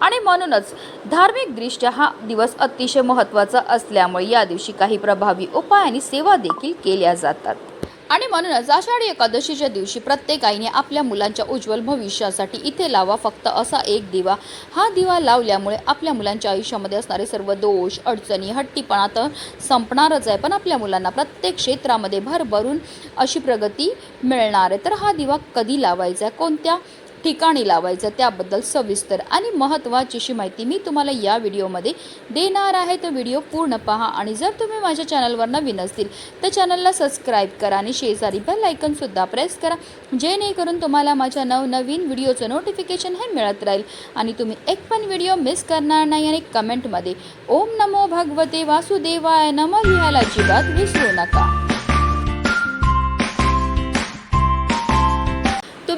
आणि म्हणूनच धार्मिकदृष्ट्या हा दिवस अतिशय महत्त्वाचा असल्यामुळे या दिवशी काही प्रभावी उपाय आणि सेवा देखील केल्या जातात. आणि म्हणूनच आषाढी एकादशीच्या दिवशी प्रत्येक आईने आपल्या मुलांच्या उज्ज्वल भविष्यासाठी इथे लावा फक्त असा एक दिवा. हा दिवा लावल्यामुळे आपल्या मुलांच्या आयुष्यामध्ये असणारे सर्व दोष अडचणी हट्टीपणा तर संपणारच आहे. पण आपल्या मुलांना प्रत्येक क्षेत्रामध्ये भरभरून अशी प्रगती मिळणार आहे. तर हा दिवा कधी लावायचा आहे? कोणत्या ठिकाणी लावायचं त्याबद्दल सविस्तर आणि महत्त्वाची अशी माहिती मी तुम्हाला या व्हिडिओमध्ये देणार आहे. तो व्हिडिओ पूर्ण पहा आणि जर तुम्ही माझ्या चॅनलवर नवीन असतील तर चॅनलला सबस्क्राईब करा आणि शेजारी बेल आयकनसुद्धा प्रेस करा जेणेकरून तुम्हाला माझ्या नवनवीन व्हिडिओचं नोटिफिकेशन हे मिळत राहील आणि तुम्ही एक पण व्हिडिओ मिस करणार नाही आणि कमेंटमध्ये ओम नमो भगवते वासुदेवाय नम लिहायला अजिबात विसरू नका.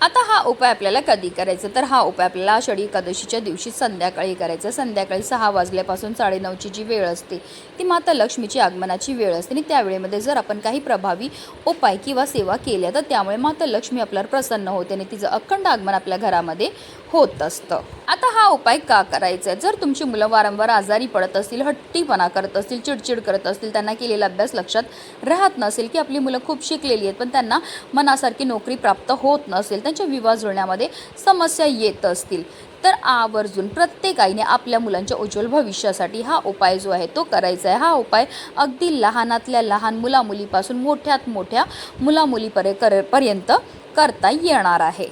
आता हा उपाय आपल्याला कधी करायचा? तर हा उपाय आपल्याला आषाढी एकादशीच्या दिवशी संध्याकाळी करायचा. संध्याकाळी सहा वाजल्यापासून साडेनऊची जी वेळ असते ती माता लक्ष्मीची आगमनाची वेळ असते. आणि त्या वेळेमध्ये जर आपण काही प्रभावी उपाय किंवा सेवा केल्या तर त्यामुळे माता लक्ष्मी आपल्यावर प्रसन्न होते आणि तिचं अखंड आगमन आपल्या घरामध्ये होत असतं. आता हा उपाय का करायचा? आहे जर तुमची मुलं वारंवार आजारी पडत असतील हट्टीपणा करत असतील चिडचिड करत असतील त्यांना केलेला अभ्यास लक्षात राहत नसेल की आपली मुलं खूप शिकलेली आहेत पण त्यांना मनासारखी नोकरी प्राप्त होत नसेल त्यांच्या विवाह जुळण्यामध्ये समस्या येत असतील. तर आवर्जून प्रत्येक आईने आपल्या मुलांच्या उज्ज्वल भविष्यासाठी हा उपाय जो आहे तो करायचा आहे. हा उपाय अगदी लहानातल्या लहान मुलामुलीपासून मोठ्यात मोठ्या मुलामुलीपर्य कर पर्यंत करता येणार आहे.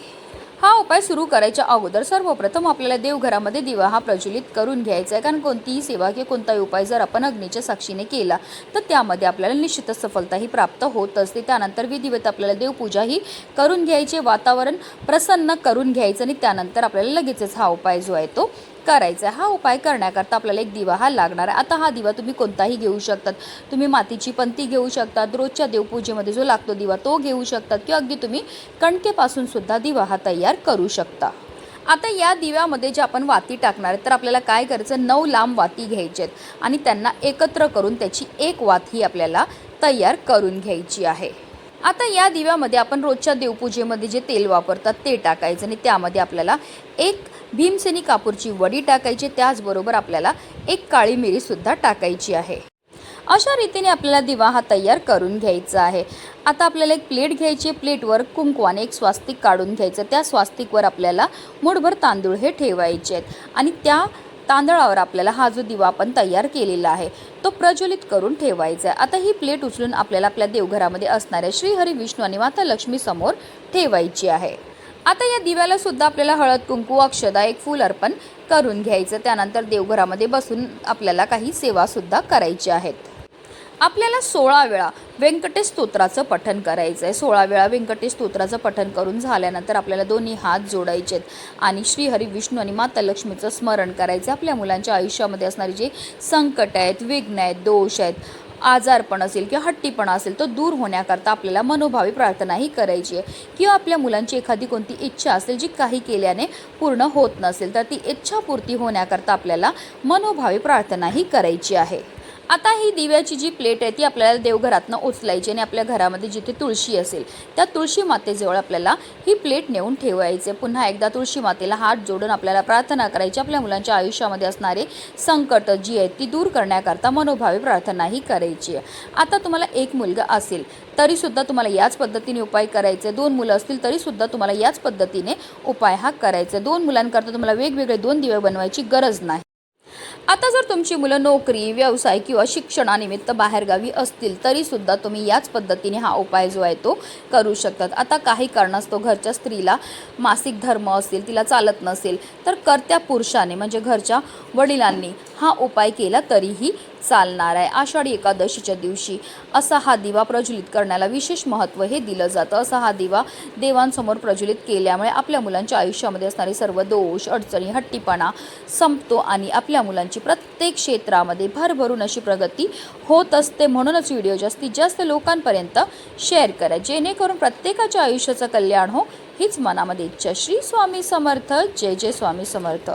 हा उपाय सुरू करायच्या अगोदर सर्वप्रथम आपल्याला देवघरामध्ये दिवा हा प्रज्वलित करून घ्यायचा आहे. कारण कोणतीही सेवा किंवा कोणताही उपाय जर आपण अग्नीच्या साक्षीने केला तर त्यामध्ये आपल्याला निश्चितच सफलताही प्राप्त होत असते. त्यानंतर विधिवत आपल्याला देवपूजाही करून घ्यायची वातावरण प्रसन्न करून घ्यायचं आणि त्यानंतर आपल्याला लगेचच हा उपाय जो आहे तो करायचा आहे. हा उपाय करण्याकरता आपल्याला एक दिवा हा लागणार आहे. आता हा दिवा तुम्ही कोणताही घेऊ शकतात. तुम्ही मातीची पंती घेऊ शकतात. रोजच्या देवपूजेमध्ये जो लागतो दिवा तो घेऊ शकतात किंवा अगदी तुम्ही कणकेपासून सुद्धा दिवा हा तयार करू शकता. आता या दिव्यामध्ये जे आपण वाती टाकणार आहेत तर आपल्याला काय करायचं? नऊ लांब वाती घ्यायच्या आहेत. आणि त्यांना एकत्र करून त्याची एक वात ही आपल्याला तयार करून घ्यायची आहे. आता या दिव्यामध्ये आपण रोजच्या देवपूजेमध्ये जे तेल वापरतात ते टाकायचं आणि त्यामध्ये आपल्याला एक भीमसेनी कापूरची वडी टाकायची त्याचबरोबर आपल्याला एक काळी मिरीसुद्धा टाकायची आहे. अशा रीतीने आपल्याला दिवा हा तयार करून घ्यायचा आहे. आता आपल्याला एक प्लेट घ्यायची आहे. प्लेटवर कुंकवाने एक स्वास्तिक काढून घ्यायचं त्या स्वास्तिकवर आपल्याला मुठभर तांदूळ हे ठेवायचे आहेत. आणि त्या तांदळावर आपल्याला हा जो दिवा आपण तयार केलेला आहे तो प्रज्वलित करून ठेवायचा आहे. आता ही प्लेट उचलून आपल्याला आपल्या देवघरामध्ये असणाऱ्या श्रीहरी विष्णू आणि माता लक्ष्मी समोर ठेवायची आहे. आता या दिव्याला सुद्धा आपल्याला हळद कुंकू अक्षदा एक फूल अर्पण करून घ्यायचं. त्यानंतर देवघरामध्ये बसून आपल्याला काही सेवासुद्धा करायची आहेत. आपल्याला सोळा वेळा व्यंकटेश स्तोत्राचं पठन करायचं आहे सोळा वेळा व्यंकटेश स्तोत्राचं पठन करून झाल्यानंतर आपल्याला दोन्ही हात जोडायचे आहेत आणि श्रीहरी विष्णू आणि माता लक्ष्मीचं स्मरण करायचं आपल्या मुलांच्या आयुष्यामध्ये असणारे जे संकट आहेत विघ्न आहेत दोष आहेत आजारपण असेल किंवा हट्टीपणा असेल तो दूर होण्याकरता आपल्याला मनोभावी प्रार्थनाही करायची आहे. किंवा आपल्या मुलांची एखादी कोणती इच्छा असेल जी काही केल्याने पूर्ण होत नसेल तर ती इच्छापूर्ती होण्याकरता आपल्याला मनोभावी प्रार्थनाही करायची आहे. आता ही दिव्याची जी प्लेट आहे ती आपल्याला देवघरातनं उचलायची आणि आपल्या घरामध्ये जिथे तुळशी असेल त्या तुळशी मातेजवळ आपल्याला ही प्लेट नेऊन ठेवायचे. पुन्हा एकदा तुळशी मातेला हात जोडून आपल्याला प्रार्थना करायची. आपल्या मुलांच्या आयुष्यामध्ये असणारे संकट जी आहेत ती दूर करण्याकरता मनोभावी प्रार्थनाही करायची आहे. आता तुम्हाला एक मुलगा असेल तरीसुद्धा तुम्हाला याच पद्धतीने उपाय करायचे. दोन मुलं असतील तरीसुद्धा तुम्हाला याच पद्धतीने उपाय हा करायचा. दोन मुलांकरता तुम्हाला वेगवेगळे दोन दिवे बनवायची गरज नाही. आता जर तुमची मुलं नोकरी व्यवसाय किंवा शिक्षणानिमित्त बाहेरगावी असतील तरीसुद्धा तुम्ही याच पद्धतीने हा उपाय जो आहे तो करू शकतात. आता काही कारणास्तव घरच्या स्त्रीला मासिक धर्म असेल तिला चालत नसेल तर करत्या पुरुषाने म्हणजे घरच्या वडिलांनी हा उपाय केला तरीही चालणार आहे. आषाढी एकादशीच्या दिवशी असा हा दिवा प्रज्वलित करण्याला विशेष महत्त्व हे दिलं जातं. असा हा दिवा देवांसमोर प्रज्वलित केल्यामुळे आपल्या मुलांच्या आयुष्यामध्ये असणारे सर्व दोष अडचणी हट्टीपणा संपतो आणि आपल्या मुलांची प्रत्येक क्षेत्रामध्ये भरभरून अशी प्रगती होत असते. म्हणूनच व्हिडिओ जास्तीत जास्त लोकांपर्यंत शेअर करा. जेणेकरून प्रत्येकाच्या आयुष्याचं कल्याण हो हीच मनामध्ये इच्छा. श्री स्वामी समर्थ. जय जय स्वामी समर्थ.